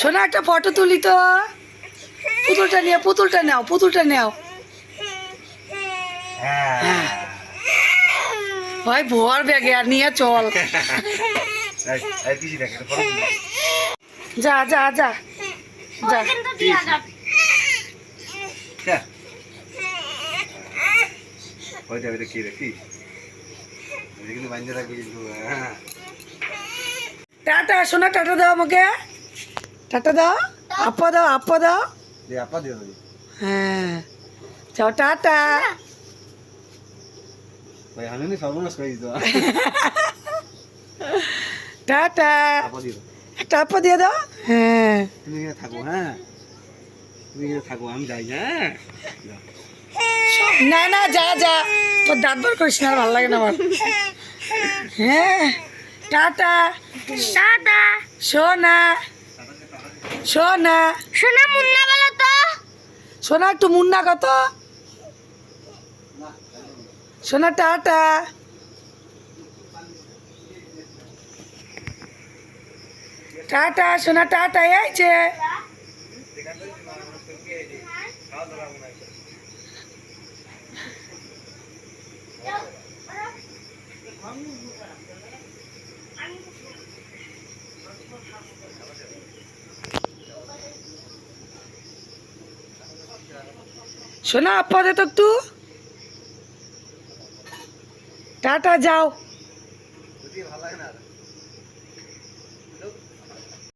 শোনা একটা ফটো তুলি তো পুতুলটা নিয়ে, পুতুলটা নাও পুতুলটা নাও ভাই ভর ব্যাগে আর নিয়ে চল। যা যা যা যা। টাটা শোনা টাটা দাও আমাকে টাটা দাও আপা দাও আপা দাও দে, আপা দিও হ্যাঁ। যাও টাটা। টাটা। আপা একটা আপা দিয়ে দাও। হ্যাঁ। তুমি থাকো, হ্যাঁ? তুমি এখানে থাকো, আমি যাই, হ্যাঁ? না না যা যা। তোর দাঁত বার করিস না ভালো লাগে না আমার। হ্যাঁ। টাটা। টাটা। সোনা। সোনা। শোনা মুন্না বলো তো। সোনা একটু মুন্না কত? সোনা টাটা। টাটা সোনা টাটা যে। সোনা শোনা আপাতত একটু টাটা যাও।